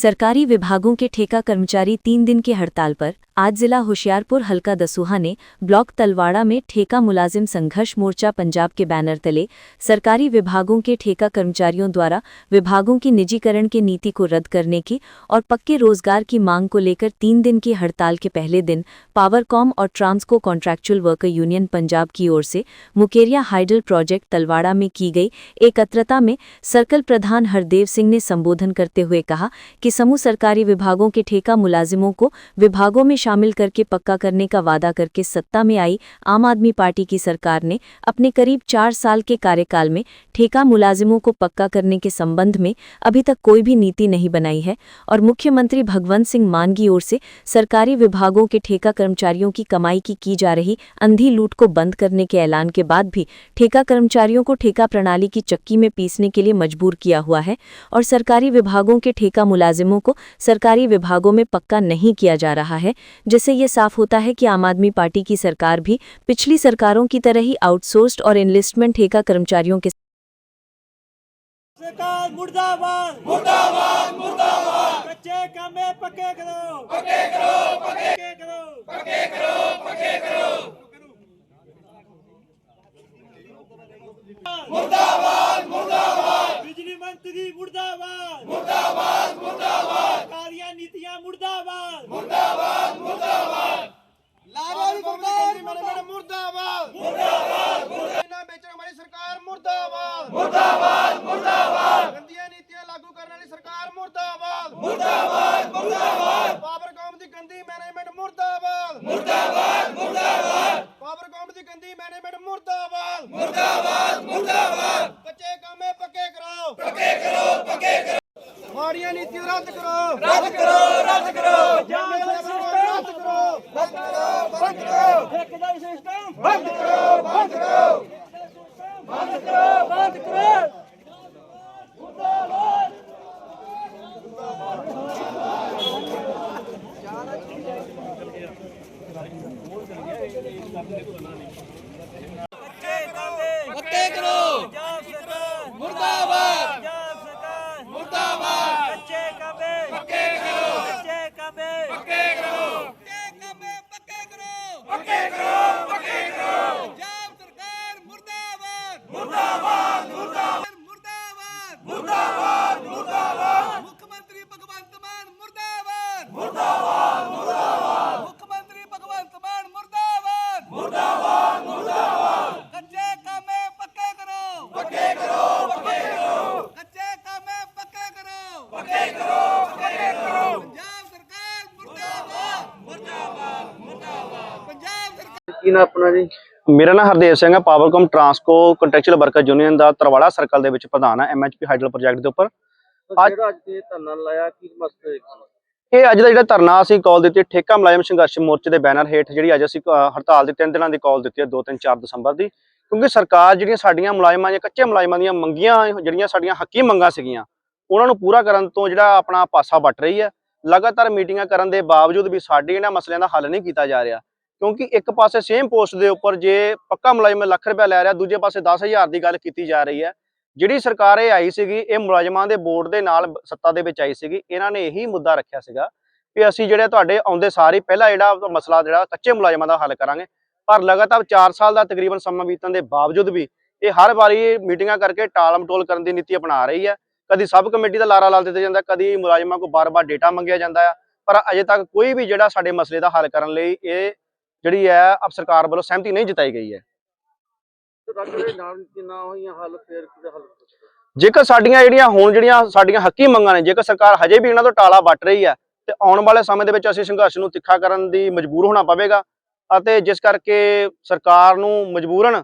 सरकारी विभागों के ठेका कर्मचारी तीन दिन की हड़ताल पर, आज जिला होशियारपुर हल्का दसूहा ने ब्लॉक तलवाड़ा में ठेका मुलाजिम संघर्ष मोर्चा पंजाब के बैनर तले सरकारी विभागों के ठेका कर्मचारियों द्वारा विभागों की निजीकरण की नीति को रद्द करने की और पक्के रोज़गार की मांग को लेकर तीन दिन की हड़ताल के पहले दिन पावरकॉम और Transco contractual worker union Punjab की ओर से मुकेरिया हाइडल प्रोजेक्ट तलवाड़ा में की गई एकत्रता में सर्कल प्रधान हरदेव सिंह ने संबोधन करते हुए कहा कि समूह सरकारी विभागों के ठेका मुलाजिमों को विभागों में शामिल करके पक्का करने का वादा करके सत्ता में आई आम आदमी पार्टी की सरकार ने अपने करीब चार साल के कार्यकाल में ठेका मुलाजिमों को पक्का करने के संबंध में अभी तक कोई भी नीति नहीं बनाई है और मुख्यमंत्री भगवंत सिंह मान की ओर से सरकारी विभागों के ठेका कर्मचारियों की कमाई की की जा रही अंधी लूट को बंद करने के ऐलान के बाद भी ठेका कर्मचारियों को ठेका प्रणाली की चक्की में पीसने के लिए मजबूर किया हुआ है और सरकारी विभागों के ठेका मुलाजिमों को सरकारी विभागों में पक्का नहीं किया जा रहा है। जिससे ये साफ़ होता है कि आम आदमी पार्टी की सरकार भी पिछली सरकारों की तरह ही आउटसोर्स्ड और इनलिस्टमेंट ठेका कर्मचारियों के सरकार मुर्दाबाद। मुर्दाबाद मुर्दाबाद। कच्चे कामे पक्के करो। पक्के करो पक्के करो। पक्के करो पक्के करो। मुर्दाबाद मुर्दाबाद। बिजली मंत्री मुर्दाबाद। मुर्दाबाद मुर्दाबाद कारिया नीतियां मुर्दाबाद मुर्दाबाद मुर्दाबाद लारी सरकार मुर्दाबाद मुर्दाबाद मुर्दाबाद बेचने वाली सरकार मुर्दाबाद मुर्दाबाद みたいな。ਕੀ ਨਾ ਆਪਣਾ ਜੀ? ਮੇਰਾ ਨਾਮ ਹਰਦੇਵ ਸਿੰਘ ਹੈ Powercom Transco contractual worker union ਦਾ ਤਰਵਾੜਾ ਸਰਕਲ ਦੇ ਵਿੱਚ ਪ੍ਰਧਾਨ ਹੈ ਐਮਐਚਪੀ ਹਾਈਡਲ ਪ੍ਰੋਜੈਕਟ ਦੇ ਉੱਪਰ। ਅੱਜ- ਜਿਹੜਾ ਅੱਜ ਤੇ ਧਰਨਾ ਲਾਇਆ ਕੀ ਮਸਲੇ ਇਹ ਅੱਜ ਦਾ ਜਿਹੜਾ ਧਰਨਾ ਅਸੀਂ ਕਾਲ ਦਿੱਤੀ ਠੇਕਾ ਮੁਲਾਜ਼ਮ ਸੰਘਰਸ਼ ਮੋਰਚੇ ਦੇ ਬੈਨਰ ਹੇਠ ਜਿਹੜੀ ਅੱਜ ਅਸੀਂ ਅ, ਹੜਤਾਲ ਦੀ ਤਿੰਨ ਦਿਨਾਂ ਦੀ ਕਾਲ ਦਿੱਤੀ ਹੈ 2 3 4 ਦਸੰਬਰ ਦੀ। ਕਿਉਂਕਿ ਸਰਕਾਰ ਜਿਹੜੀਆਂ ਸਾਡੀਆਂ ਮੁਲਾਜ਼ਮਾਂ ਜਾਂ ਕੱਚੇ ਮੁਲਾਜ਼ਮਾਂ ਦੀਆਂ ਮੰਗੀਆਂ ਜਿਹੜੀਆਂ ਸਾਡੀਆਂ ਹੱਕੀ ਮੰਗਾਂ ਸੀਗੀਆਂ ਉਹਨਾਂ ਨੂੰ ਪੂਰਾ ਕਰਨ ਤੋਂ ਜਿਹੜਾ ਆਪਣਾ ਪਾਸਾ ਵੱਟ ਰਹੀ ਹੈ। ਲਗਾਤਾਰ ਮੀਟਿੰਗਾਂ ਕਰਨ ਦੇ ਬਾਵਜੂਦ ਵੀ ਸਾਡੇ ਇਹਨਾਂ ਮਸਲਿਆਂ ਦਾ ਹੱਲ ਨਹੀਂ ਕੀਤਾ ਜਾ ਰਿਹਾ। ਕਿਉਂਕਿ ਇੱਕ ਪਾਸੇ ਸੇਮ ਪੋਸਟ ਦੇ ਉੱਪਰ ਜੇ ਪੱਕਾ ਮੁਲਾਜ਼ਮ ਲੱਖ ਰੁਪਇਆ ਲੈ ਰਿਹਾ, ਦੂਜੇ ਪਾਸੇ 10000 ਦੀ ਗੱਲ ਕੀਤੀ ਜਾ ਰਹੀ ਹੈ। ਜਿਹੜੀ ਸਰਕਾਰ ਇਹ ਆਈ ਸੀਗੀ, ਇਹ ਮੁਲਾਜ਼ਮਾਂ ਦੇ ਬੋਰਡ ਦੇ ਨਾਲ ਸੱਤਾ ਦੇ ਵਿੱਚ ਆਈ ਸੀਗੀ, ਇਹਨਾਂ ਨੇ ਇਹੀ ਮੁੱਦਾ ਰੱਖਿਆ ਸੀਗਾ ਵੀ ਅਸੀਂ ਜਿਹੜੇ ਤੁਹਾਡੇ ਆਉਂਦੇ ਸਾਰੇ ਹੀ ਪਹਿਲਾ ਜਿਹੜਾ ਮਸਲਾ ਜਿਹੜਾ ਕੱਚੇ ਮੁਲਾਜ਼ਮਾਂ ਦਾ ਹੱਲ ਕਰਾਂਗੇ, ਪਰ ਲਗਾਤਾਰ 4 ਸਾਲ ਦਾ ਤਕਰੀਬਨ ਸਮਾਂ ਬੀਤਣ ਦੇ ਬਾਵਜੂਦ ਵੀ ਇਹ ਹਰ ਵਾਰੀ ਮੀਟਿੰਗਾਂ ਕਰਕੇ ਟਾਲ ਮਟੋਲ ਕਰਨ ਦੀ ਨੀਤੀ ਅਪਣਾ ਰਹੀ ਹੈ। ਕਦੀ ਸਬ ਕਮੇਟੀ ਦਾ ਲਾਰਾ ਲਾ ਦਿੱਤਾ ਜਾਂਦਾ, ਕਦੀ ਮੁਲਾਜ਼ਮਾਂ ਕੋਲ ਬਾਰ-ਬਾਰ ਡੇਟਾ ਮੰਗਿਆ ਜਾਂਦਾ ਆ, ਪਰ ਅਜੇ ਤੱਕ ਕੋਈ ਵੀ ਜਿਹੜਾ ਸਾਡੇ ਮਸਲੇ ਦਾ ਹੱਲ ਕਰਨ ਲਈ ਇਹ ਜਿਹੜੀ ਹੈ ਅਬ ਸਰਕਾਰ ਵੱਲੋਂ ਸਹਿਮਤੀ ਨਹੀਂ ਜਤਾਈ ਗਈ ਹੈ। ਜੇਕਰ ਸਾਡੀਆਂ ਜਿਹੜੀਆਂ ਹੁਣ ਜਿਹੜੀਆਂ ਸਾਡੀਆਂ ਹੱਕੀ ਮੰਗਾਂ ਨੇ ਜੇਕਰ ਸਰਕਾਰ ਹਜੇ ਵੀ ਇਹਨਾਂ ਤੋਂ ਟਾਲਾ ਵੱਟ ਰਹੀ ਹੈ ਤੇ ਆਉਣ ਵਾਲੇ ਸਮੇਂ ਦੇ ਵਿੱਚ ਅਸੀਂ ਸੰਘਰਸ਼ ਨੂੰ ਤਿੱਖਾ ਕਰਨ ਦੀ ਮਜਬੂਰ ਹੋਣਾ ਪਵੇਗਾ ਅਤੇ ਜਿਸ ਕਰਕੇ ਸਰਕਾਰ ਨੂੰ ਮਜਬੂਰਨ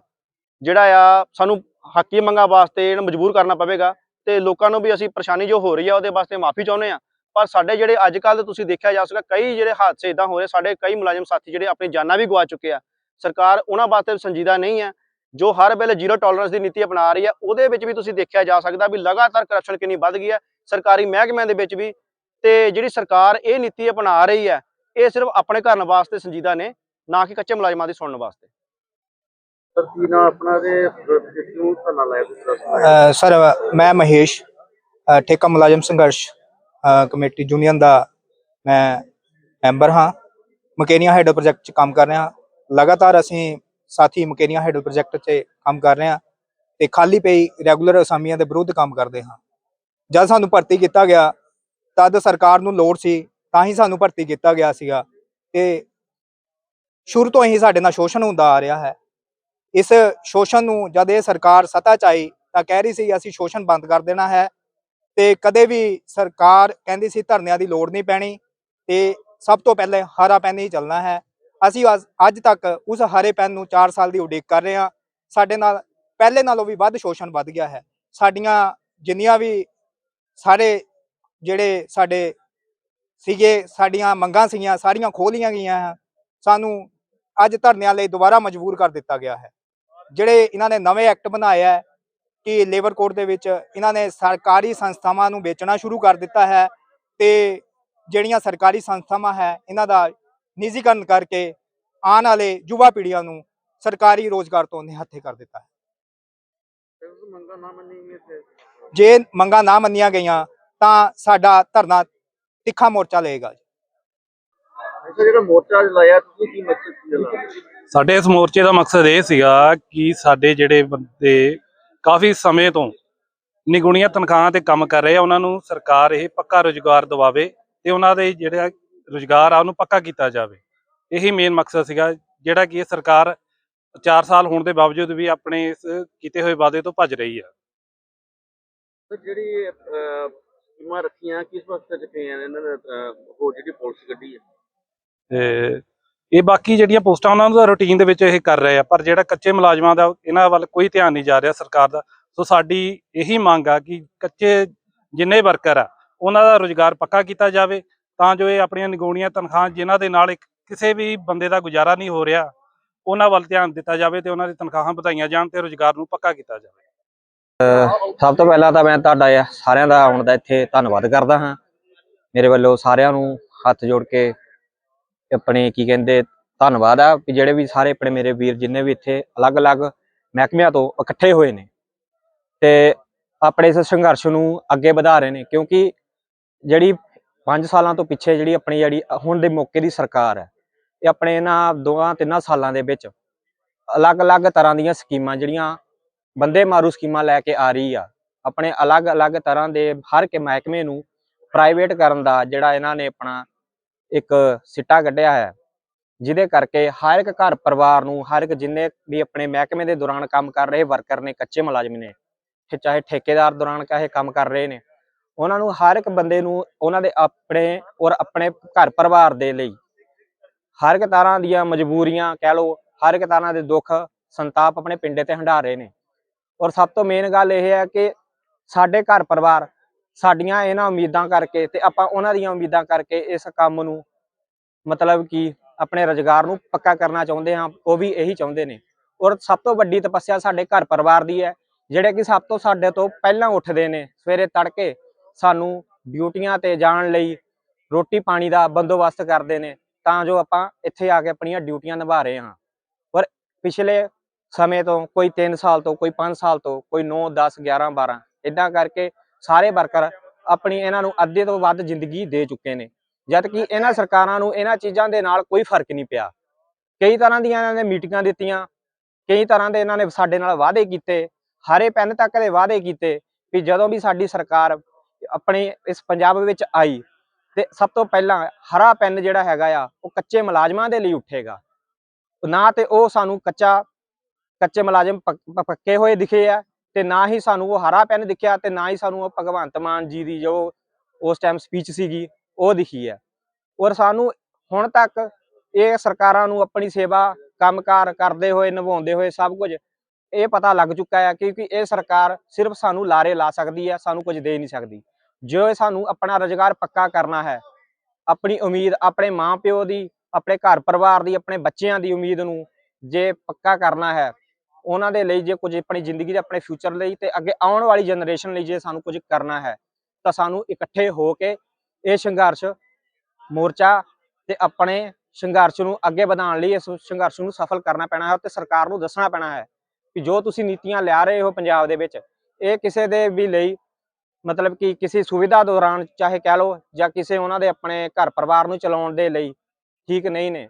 ਜਿਹੜਾ ਆ ਸਾਨੂੰ ਹੱਕੀ ਮੰਗਾਂ ਵਾਸਤੇ ਇਹਨੂੰ ਮਜਬੂਰ ਕਰਨਾ ਪਵੇਗਾ ਤੇ ਲੋਕਾਂ ਨੂੰ ਵੀ ਅਸੀਂ ਪਰੇਸ਼ਾਨੀ ਜੋ ਹੋ ਰਹੀ ਆ ਉਹਦੇ ਵਾਸਤੇ ਮਾਫੀ ਚਾਹੁੰਦੇ ਆ ਪਰ ਸਾਡੇ ਜਿਹੜੇ ਅੱਜ ਕੱਲ੍ਹ ਤੁਸੀਂ ਦੇਖਿਆ ਜਾ ਸਕਦਾ ਕਈ ਜਿਹੜੇ ਹਾਦਸੇ ਇਦਾਂ ਹੋ ਰਹੇ ਸਾਡੇ ਕਈ ਮੁਲਾਜ਼ਮ ਸਾਥੀ ਜਿਹੜੇ ਆਪਣੀ ਜਾਨਾਂ ਵੀ ਗਵਾ ਚੁੱਕੇ ਆ। ਸਰਕਾਰ ਉਹਨਾਂ ਵਾਸਤੇ ਸੰਜੀਦਾ ਨਹੀਂ ਹੈ ਜੋ ਹਰ ਵੇਲੇ ਜ਼ੀਰੋ ਟੋਲਰੈਂਸ ਦੀ ਨੀਤੀ ਅਪਣਾ ਰਹੀ ਹੈ ਉਹਦੇ ਵਿੱਚ ਵੀ ਤੁਸੀਂ ਦੇਖਿਆ ਜਾ ਸਕਦਾ ਵੀ ਲਗਾਤਾਰ ਕਰਪਸ਼ਨ ਕਿੰਨੀ ਵੱਧ ਗਈ ਹੈ ਸਰਕਾਰੀ ਮਹਿਕਮਿਆਂ ਦੇ ਵਿੱਚ ਵੀ। ਤੇ ਜਿਹੜੀ ਸਰਕਾਰ ਇਹ ਨੀਤੀ ਅਪਣਾ ਰਹੀ ਹੈ ਇਹ ਸਿਰਫ ਆਪਣੇ ਘਰਨ ਵਾਸਤੇ ਸੰਜੀਦਾ ਨੇ ਨਾ ਕਿ ਕੱਚੇ ਮੁਲਾਜ਼ਮਾਂ ਦੀ ਸੁਣਨ ਵਾਸਤੇ। ਸਰ ਮੈਂ ਮਹੇਸ਼ ਠੇਕਾ ਮੁਲਾਜ਼ਮ ਸੰਘਰਸ਼। ਕਮੇਟੀ ਯੂਨੀਅਨ ਦਾ ਮੈਂ ਮੈਂਬਰ ਹਾਂ। ਮਕੇਨੀਆ ਹੈਡ ਪ੍ਰੋਜੈਕਟ 'ਚ ਕੰਮ ਕਰ ਰਿਹਾ ਲਗਾਤਾਰ ਅਸੀਂ ਸਾਥੀ ਮਕੇਨੀਆ ਹੈਡ ਪ੍ਰੋਜੈਕਟ 'ਚ ਕੰਮ ਕਰ ਰਹੇ ਹਾਂ ਤੇ ਖਾਲੀ ਪਈ ਰੈਗੂਲਰ ਅਸਾਮੀਆਂ ਦੇ ਵਿਰੁੱਧ ਕੰਮ ਕਰਦੇ ਹਾਂ। ਜਦ ਸਾਨੂੰ ਭਰਤੀ ਕੀਤਾ ਗਿਆ, ਤਦ ਸਰਕਾਰ ਨੂੰ ਲੋੜ ਸੀ, ਤਾਂ ਹੀ ਸਾਨੂੰ ਭਰਤੀ ਕੀਤਾ ਗਿਆ ਸੀਗਾ ਤੇ ਸ਼ੁਰੂ ਤੋਂ ਹੀ ਸਾਡੇ ਨਾਲ ਸ਼ੋਸ਼ਣ ਹੁੰਦਾ ਆ ਰਿਹਾ ਹੈ। ਇਸ ਸ਼ੋਸ਼ਣ ਨੂੰ ਜਦ ਇਹ ਸਰਕਾਰ ਸਤਾ 'ਚ ਆਈ ਤਾਂ ਕਹਿ ਰਹੀ ਸੀ, ਅਸੀਂ ਸ਼ੋਸ਼ਣ ਬੰਦ ਕਰ ਦੇਣਾ ਹੈ। ਤੇ ਕਦੇ ਵੀ ਸਰਕਾਰ ਕਹਿੰਦੀ ਸੀ ਧਰਨਿਆਂ ਦੀ ਲੋੜ ਨਹੀਂ ਪੈਣੀ ਤੇ ਸਭ ਤੋਂ ਪਹਿਲੇ ਹਰਾ ਪੈਨ ਹੀ ਚੱਲਣਾ ਹੈ। ਅਸੀਂ ਅੱਜ- ਅੱਜ ਤੱਕ ਉਸ ਹਰੇ ਪੈਨ ਨੂੰ 4 ਸਾਲ ਦੀ ਉਡੀਕ ਕਰ ਰਹੇ ਹਾਂ। ਸਾਡੇ ਨਾਲ, ਪਹਿਲੇ ਨਾਲੋਂ ਵੀ ਵੱਧ ਸ਼ੋਸ਼ਣ ਵੱਧ ਗਿਆ ਹੈ। ਸਾਡੀਆਂ ਜਿੰਨੀਆਂ ਵੀ ਸਾਰੇ ਜਿਹੜੇ ਸਾਡੇ ਸੀਗੇ, ਸਾਡੀਆਂ ਮੰਗਾਂ ਸੀਗੀਆਂ, ਸਾਰੀਆਂ ਖੋਲੀਆਂ ਗਈਆਂ ਹੈ। ਸਾਨੂੰ ਅੱਜ ਧਰਨਿਆਂ ਲਈ ਦੁਬਾਰਾ ਮਜਬੂਰ ਕਰ ਦਿੱਤਾ ਗਿਆ ਹੈ। ਜਿਹੜੇ ਇਹਨਾਂ ਨੇ ਨਵੇਂ ਐਕਟ ਬਣਾਏ ਹੈ ਕਿ ਲੇਬਰ ਕੋਡ ਦੇ ਵਿੱਚ ਇਹਨਾਂ ਨੇ ਸਰਕਾਰੀ ਸੰਸਥਾਵਾਂ ਨੂੰ ਵੇਚਣਾ ਸ਼ੁਰੂ ਕਰ ਦਿੱਤਾ ਹੈ ਤੇ ਜਿਹੜੀਆਂ ਸਰਕਾਰੀ ਸੰਸਥਾਵਾਂ ਹੈ ਇਹਨਾਂ ਦਾ ਨਿੱਜੀਕਰਨ ਕਰਕੇ ਆਉਣ ਵਾਲੇ ਯੁਵਾ ਪੀੜ੍ਹੀਆਂ ਨੂੰ ਸਰਕਾਰੀ ਰੋਜ਼ਗਾਰ ਤੋਂ ਨਿਹੱਥੇ ਕਰ ਦਿੱਤਾ ਹੈ। ਜੇ ਮੰਗਾਂ ਨਾ ਮੰਨੀਆਂ ਗਈਆਂ ਤਾਂ ਸਾਡਾ ਧਰਨਾ ਤਿੱਖਾ ਮੋਰਚਾ ਲਏਗਾ ਜਿਹੜਾ ਮੋਰਚਾ ਅੱਜ ਲਾਇਆ ਤੁਸੀਂ ਕੀ ਮਕਸਦ ਸੀ ਇਹਦਾ ਸਾਡੇ ਇਸ ਮੋਰਚੇ ਦਾ ਮਕਸਦ ਇਹ ਸੀਗਾ ਕਿ ਸਾਡੇ ਜਿਹੜੇ ਬੰਦੇ ਕਾਫੀ ਸਮੇਂ ਤੋਂ ਨਿਗੁਣੀਆਂ ਤਨਖਾਹਾਂ ਤੇ ਕੰਮ ਕਰ ਰਹੇ ਆ ਉਹਨਾਂ ਨੂੰ ਸਰਕਾਰ ਇਹ ਪੱਕਾ ਰੁਜ਼ਗਾਰ ਦਿਵਾਵੇ ਤੇ ਉਹਨਾਂ ਦੇ ਜਿਹੜਾ ਰੁਜ਼ਗਾਰ ਆ ਉਹਨੂੰ ਪੱਕਾ ਕੀਤਾ ਜਾਵੇ। ਇਹੀ ਮੇਨ ਮਕਸਦ ਸੀਗਾ ਜਿਹੜਾ ਕਿ ਇਹ ਸਰਕਾਰ 4 ਸਾਲ ਹੋਣ ਦੇ ਬਾਵਜੂਦ ਵੀ ਆਪਣੇ ਇਸ ਕੀਤੇ ਹੋਏ ਵਾਅਦੇ ਤੋਂ ਭੱਜ ਰਹੀ ਆ। ਜਿਹੜੀ ਸਕੀਮਾਂ ਰੱਖੀਆਂ ਕਿਸ ਵਾਸਤੇ ਰੱਖੀਆਂ ਨੇ? ਇਹਨਾਂ ਨੇ ਹੋਰ ਜਿਹੜੀ ਪਾਲਿਸੀ ਕੱਢੀ ਹੈ ਤੇ ਇਹ ਬਾਕੀ ਜਿਹੜੀਆਂ ਪੋਸਟਾਂ ਉਹਨਾਂ ਦਾ ਰੁਟੀਨ ਦੇ ਵਿੱਚ ਇਹ ਕਰ ਰਹੇ ਆ, ਪਰ ਜਿਹੜਾ ਕੱਚੇ ਮੁਲਾਜ਼ਮਾਂ ਦਾ ਇਹਨਾਂ ਵੱਲ ਕੋਈ ਧਿਆਨ ਨਹੀਂ ਜਾ ਰਿਹਾ ਸਰਕਾਰ ਦਾ। ਸੋ ਸਾਡੀ ਇਹੀ ਮੰਗ ਆ ਕਿ ਕੱਚੇ ਜਿੰਨੇ ਵਰਕਰ ਆ, ਉਹਨਾਂ ਦਾ ਰੁਜ਼ਗਾਰ ਪੱਕਾ ਕੀਤਾ ਜਾਵੇ, ਤਾਂ ਜੋ ਇਹ ਆਪਣੀਆਂ ਨਿਗੋਣੀਆਂ ਤਨਖਾਹਾਂ ਜਿਨ੍ਹਾਂ ਦੇ ਨਾਲ ਕਿਸੇ ਵੀ ਬੰਦੇ ਦਾ ਗੁਜ਼ਾਰਾ ਨਹੀਂ ਹੋ ਰਿਹਾ, ਉਹਨਾਂ ਵੱਲ ਧਿਆਨ ਦਿੱਤਾ ਜਾਵੇ ਤੇ ਉਹਨਾਂ ਦੀ ਤਨਖਾਹਾਂ ਵਧਾਈਆਂ ਜਾਣ ਤੇ ਰੁਜ਼ਗਾਰ ਨੂੰ ਪੱਕਾ ਕੀਤਾ ਜਾਵੇ। ਸਭ ਤੋਂ ਪਹਿਲਾਂ ਤਾਂ ਮੈਂ ਤੁਹਾਡਾ ਇਹ ਸਾਰਿਆਂ ਦਾ ਆਉਣ ਦਾ ਇੱਥੇ ਧੰਨਵਾਦ ਕਰਦਾ ਹਾਂ। ਮੇਰੇ ਵੱਲੋਂ ਸਾਰਿਆਂ ਨੂੰ ਹੱਥ ਜੋੜ ਕੇ ਆਪਣੇ ਕੀ ਕਹਿੰਦੇ, ਧੰਨਵਾਦ ਆ ਕਿ ਜਿਹੜੇ ਵੀ ਸਾਰੇ ਆਪਣੇ ਮੇਰੇ ਵੀਰ ਜਿੰਨੇ ਵੀ ਇੱਥੇ ਅਲੱਗ-ਅਲੱਗ ਮਹਿਕਮਿਆਂ ਤੋਂ ਇਕੱਠੇ ਹੋਏ ਨੇ ਤੇ ਆਪਣੇ ਇਸ ਸੰਘਰਸ਼ ਨੂੰ ਅੱਗੇ ਵਧਾ ਰਹੇ ਨੇ ਕਿਉਂਕਿ ਜਿਹੜੀ 5 ਸਾਲਾਂ ਤੋਂ ਪਿੱਛੇ ਜਿਹੜੀ ਆਪਣੀ ਜਿਹੜੀ ਹੁਣ ਦੇ ਮੌਕੇ ਦੀ ਸਰਕਾਰ ਹੈ, ਇਹ ਆਪਣੇ ਇਹਨਾਂ ਦੋਆਂ ਤਿੰਨਾਂ ਸਾਲਾਂ ਦੇ ਵਿੱਚ ਅਲੱਗ-ਅਲੱਗ ਤਰ੍ਹਾਂ ਦੀਆਂ ਸਕੀਮਾਂ ਜਿਹੜੀਆਂ ਬੰਦੇ ਮਾਰੂ ਸਕੀਮਾਂ ਲੈ ਕੇ ਆ ਰਹੀ ਆ, ਆਪਣੇ ਅਲੱਗ-ਅਲੱਗ ਤਰ੍ਹਾਂ ਦੇ ਹਰ ਇੱਕ ਮਹਿਕਮੇ ਨੂੰ ਪ੍ਰਾਈਵੇਟ ਕਰਨ ਦਾ ਜਿਹੜਾ ਇਹਨਾਂ ਨੇ ਆਪਣਾ ਇੱਕ ਸਿੱਟਾ ਕੱਢਿਆ ਹੈ, ਜਿਹਦੇ ਕਰਕੇ ਹਰ ਇੱਕ ਘਰ ਪਰਿਵਾਰ ਨੂੰ, ਹਰ ਇੱਕ ਜਿੰਨੇ ਵੀ ਆਪਣੇ ਮਹਿਕਮੇ ਦੇ ਦੌਰਾਨ ਕੰਮ ਕਰ ਰਹੇ ਵਰਕਰ ਨੇ, ਕੱਚੇ ਮੁਲਾਜ਼ਮ ਨੇ ਚਾਹੇ ਠੇਕੇਦਾਰ ਦੌਰਾਨ ਚਾਹੇ ਕੰਮ ਕਰ ਰਹੇ ਨੇ, ਉਹਨਾਂ ਨੂੰ ਹਰ ਇੱਕ ਬੰਦੇ ਨੂੰ ਉਹਨਾਂ ਦੇ ਆਪਣੇ ਔਰ ਆਪਣੇ ਘਰ ਪਰਿਵਾਰ ਦੇ ਲਈ ਹਰ ਇੱਕ ਤਰ੍ਹਾਂ ਦੀਆਂ ਮਜਬੂਰੀਆਂ ਕਹਿ ਲਓ, ਹਰ ਇੱਕ ਤਰ੍ਹਾਂ ਦੇ ਦੁੱਖ ਸੰਤਾਪ ਆਪਣੇ ਪਿੰਡੇ ਤੇ ਹੰਢਾ ਰਹੇ ਨੇ। ਔਰ ਸਭ ਤੋਂ ਮੇਨ ਗੱਲ ਇਹ ਹੈ ਕਿ ਸਾਡੇ ਘਰ ਪਰਿਵਾਰ ਸਾਡੀਆਂ ਇਹਨਾਂ ਉਮੀਦਾਂ ਕਰਕੇ ਤੇ ਆਪਾਂ ਉਹਨਾਂ ਦੀਆਂ ਉਮੀਦਾਂ ਕਰਕੇ ਇਸ ਕੰਮ ਨੂੰ ਮਤਲਬ ਕਿ ਆਪਣੇ ਰੁਜ਼ਗਾਰ ਨੂੰ ਪੱਕਾ ਕਰਨਾ ਚਾਹੁੰਦੇ ਹਾਂ, ਉਹ ਵੀ ਇਹੀ ਚਾਹੁੰਦੇ ਨੇ। ਔਰ ਸਭ ਤੋਂ ਵੱਡੀ ਤਪੱਸਿਆ ਸਾਡੇ ਘਰ ਪਰਿਵਾਰ ਦੀ ਹੈ, ਜਿਹੜੇ ਕਿ ਸਭ ਤੋਂ ਸਾਡੇ ਤੋਂ ਪਹਿਲਾਂ ਉੱਠਦੇ ਨੇ ਸਵੇਰੇ ਤੜਕੇ ਸਾਨੂੰ ਡਿਊਟੀਆਂ ਤੇ ਜਾਣ ਲਈ ਰੋਟੀ ਪਾਣੀ ਦਾ ਬੰਦੋਬਸਤ ਕਰਦੇ ਨੇ, ਤਾਂ ਜੋ ਆਪਾਂ ਇੱਥੇ ਆ ਕੇ ਆਪਣੀਆਂ ਡਿਊਟੀਆਂ ਨਿਭਾ ਰਹੇ ਹਾਂ। ਪਰ ਪਿਛਲੇ ਸਮੇਂ ਤੋਂ ਕੋਈ 3 ਸਾਲ ਤੋਂ, ਕੋਈ 5 ਸਾਲ ਤੋਂ, ਕੋਈ 9 10 11 12 ਇਦਾਂ ਕਰਕੇ ਸਾਰੇ ਵਰਕਰ ਆਪਣੀ ਇਹਨਾਂ ਨੂੰ ਅੱਧੇ ਤੋਂ ਵੱਧ ਜ਼ਿੰਦਗੀ ਦੇ ਚੁੱਕੇ ਨੇ। ਜਦ ਕਿ ਇਹਨਾਂ ਸਰਕਾਰਾਂ ਨੂੰ ਇਹਨਾਂ ਚੀਜ਼ਾਂ ਦੇ ਨਾਲ ਕੋਈ ਫ਼ਰਕ ਨਹੀਂ ਪਿਆ। ਕਈ ਤਰ੍ਹਾਂ ਦੀਆਂ ਇਹਨਾਂ ਨੇ ਮੀਟਿੰਗਾਂ ਦਿੱਤੀਆਂ, ਕਈ ਤਰ੍ਹਾਂ ਦੇ ਇਹਨਾਂ ਨੇ ਸਾਡੇ ਨਾਲ ਵਾਅਦੇ ਕੀਤੇ, ਹਰੇ ਪੈਨ ਤੱਕ ਦੇ ਵਾਅਦੇ ਕੀਤੇ ਵੀ ਜਦੋਂ ਵੀ ਸਾਡੀ ਸਰਕਾਰ ਆਪਣੇ ਇਸ ਪੰਜਾਬ ਵਿੱਚ ਆਈ, ਤੇ ਸਭ ਤੋਂ ਪਹਿਲਾਂ ਹਰਾ ਪੈਨ ਜਿਹੜਾ ਹੈਗਾ ਆ, ਉਹ ਕੱਚੇ ਮੁਲਾਜ਼ਮਾਂ ਦੇ ਲਈ ਉੱਠੇਗਾ। ਨਾ ਤੇ ਉਹ ਸਾਨੂੰ ਕੱਚਾ, ਕੱਚੇ ਮੁਲਾਜ਼ਮ ਪੱਕ- ਪੱਕੇ ਹੋਏ ਦਿਖੇ ਆ ਤੇ ਨਾ ਹੀ ਸਾਨੂੰ ਉਹ ਹਰਾ ਪੈਨ ਦਿਖਿਆ ਤੇ ਨਾ ਹੀ ਸਾਨੂੰ ਉਹ ਭਗਵੰਤ ਮਾਨ ਜੀ ਦੀ ਜੋ ਉਸ ਟਾਈਮ ਸਪੀਚ ਸੀਗੀ, ਉਹ ਦਿਖੀ ਹੈ। ਔਰ ਸਾਨੂੰ ਹੁਣ ਤੱਕ ਇਹ ਸਰਕਾਰਾਂ ਨੂੰ ਆਪਣੀ ਸੇਵਾ, ਕੰਮਕਾਰ ਕਰਦੇ ਹੋਏ, ਨਿਭਾਉਂਦੇ ਹੋਏ ਸਭ ਕੁਝ ਇਹ ਪਤਾ ਲੱਗ ਚੁੱਕਾ ਹੈ ਕਿਉਂਕਿ ਇਹ ਸਰਕਾਰ ਸਿਰਫ ਸਾਨੂੰ ਲਾਰੇ ਲਾ ਸਕਦੀ ਹੈ, ਸਾਨੂੰ ਕੁਝ ਦੇ ਨਹੀਂ ਸਕਦੀ। ਜੋ ਸਾਨੂੰ ਆਪਣਾ ਰੁਜ਼ਗਾਰ ਪੱਕਾ ਕਰਨਾ ਹੈ, ਆਪਣੀ ਉਮੀਦ ਆਪਣੇ ਮਾਪਿਓ ਦੀ, ਆਪਣੇ ਘਰ ਪਰਿਵਾਰ ਦੀ, ਆਪਣੇ ਬੱਚਿਆਂ ਦੀ ਉਮੀਦ ਨੂੰ ਜੇ ਪੱਕਾ ਕਰਨਾ ਹੈ ਉਹਨਾਂ ਦੇ ਲਈ ਜੇ ਕੁਝ ਆਪਣੀ ਜ਼ਿੰਦਗੀ ਦੇ ਆਪਣੇ ਫਿਊਚਰ ਲਈ ਤੇ ਅੱਗੇ ਆਉਣ ਵਾਲੀ ਜਨਰੇਸ਼ਨ ਲਈ ਜੇ ਸਾਨੂੰ ਕੁਝ ਕਰਨਾ ਹੈ, ਤਾਂ ਸਾਨੂੰ ਇਕੱਠੇ ਹੋ ਕੇ ਇਹ ਸੰਘਰਸ਼ ਮੋਰਚਾ ਤੇ ਆਪਣੇ ਸੰਘਰਸ਼ ਨੂੰ ਅੱਗੇ ਵਧਾਉਣ ਲਈ ਇਸ ਸੰਘਰਸ਼ ਨੂੰ ਸਫਲ ਕਰਨਾ ਪੈਣਾ ਹੈ ਤੇ ਸਰਕਾਰ ਨੂੰ ਦੱਸਣਾ ਪੈਣਾ ਹੈ ਕਿ ਜੋ ਤੁਸੀਂ ਨੀਤੀਆਂ ਲਿਆ ਰਹੇ ਹੋ ਪੰਜਾਬ ਦੇ ਵਿੱਚ, ਇਹ ਕਿਸੇ ਦੇ ਵੀ ਲਈ ਮਤਲਬ ਕਿ ਕਿਸੇ ਸੁਵਿਧਾ ਦੌਰਾਨ ਚਾਹੇ ਕਹਿ ਲਓ ਜਾਂ ਕਿਸੇ ਉਹਨਾਂ ਦੇ ਆਪਣੇ ਘਰ ਪਰਿਵਾਰ ਨੂੰ ਚਲਾਉਣ ਦੇ ਲਈ ਠੀਕ ਨਹੀਂ ਨੇ।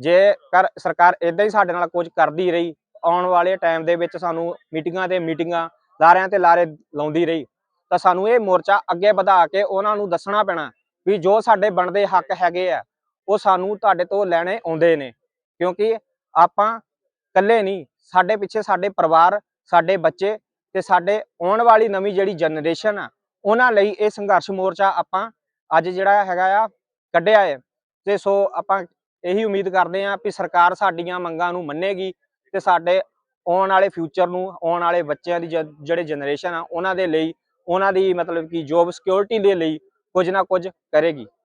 ਜੇ ਕਰ ਸਰਕਾਰ ਇਦਾਂ ਹੀ ਸਾਡੇ ਨਾਲ ਕੁਝ ਕਰਦੀ ਰਹੀ ਆਉਣ ਵਾਲੇ ਟਾਈਮ ਦੇ ਵਿੱਚ ਸਾਨੂੰ ਮੀਟਿੰਗਾਂ ਤੇ ਮੀਟਿੰਗਾਂ, ਲਾਰਿਆਂ ਤੇ ਲਾਰੇ ਲਾਉਂਦੀ ਰਹੀ। ਤਾਂ ਸਾਨੂੰ ਇਹ ਮੋਰਚਾ ਅੱਗੇ ਵਧਾ ਕੇ ਉਹਨਾਂ ਨੂੰ ਦੱਸਣਾ ਪੈਣਾ ਵੀ ਜੋ ਸਾਡੇ ਬਣਦੇ ਹੱਕ ਹੈਗੇ ਆ, ਉਹ ਸਾਨੂੰ ਤੁਹਾਡੇ ਤੋਂ ਲੈਣੇ ਆਉਂਦੇ ਨੇ। ਕਿਉਂਕਿ ਆਪਾਂ ਇਕੱਲੇ ਨਹੀਂ, ਸਾਡੇ ਪਿੱਛੇ ਸਾਡੇ ਪਰਿਵਾਰ, ਸਾਡੇ ਬੱਚੇ ਤੇ ਸਾਡੇ ਆਉਣ ਵਾਲੀ ਨਵੀਂ ਜਿਹੜੀ ਜਨਰੇਸ਼ਨ ਆ, ਉਹਨਾਂ ਲਈ ਇਹ ਸੰਘਰਸ਼ ਮੋਰਚਾ ਆਪਾਂ ਅੱਜ ਜਿਹੜਾ ਹੈਗਾ ਆ ਕੱਢਿਆ ਹੈ। ਤੇ ਸੋ ਆਪਾਂ ਇਹੀ ਉਮੀਦ ਕਰਦੇ ਹਾਂ ਕਿ ਸਰਕਾਰ ਸਾਡੀਆਂ ਮੰਗਾਂ ਨੂੰ ਮੰਨੇਗੀ ਤੇ ਸਾਡੇ ਆਉਣ ਵਾਲੇ ਫਿਊਚਰ ਨੂੰ, ਆਉਣ ਵਾਲੇ ਬੱਚਿਆਂ ਦੀ ਜ- ਜਿਹੜੇ ਜਨਰੇਸ਼ਨ ਆ, ਉਹਨਾਂ ਦੇ ਲਈ, ਉਹਨਾਂ ਦੀ ਮਤਲਬ ਕਿ ਜੋਬ ਸਿਕਿਉਰਿਟੀ ਦੇ ਲਈ ਕੁਝ ਨਾ ਕੁਝ ਕਰੇਗੀ।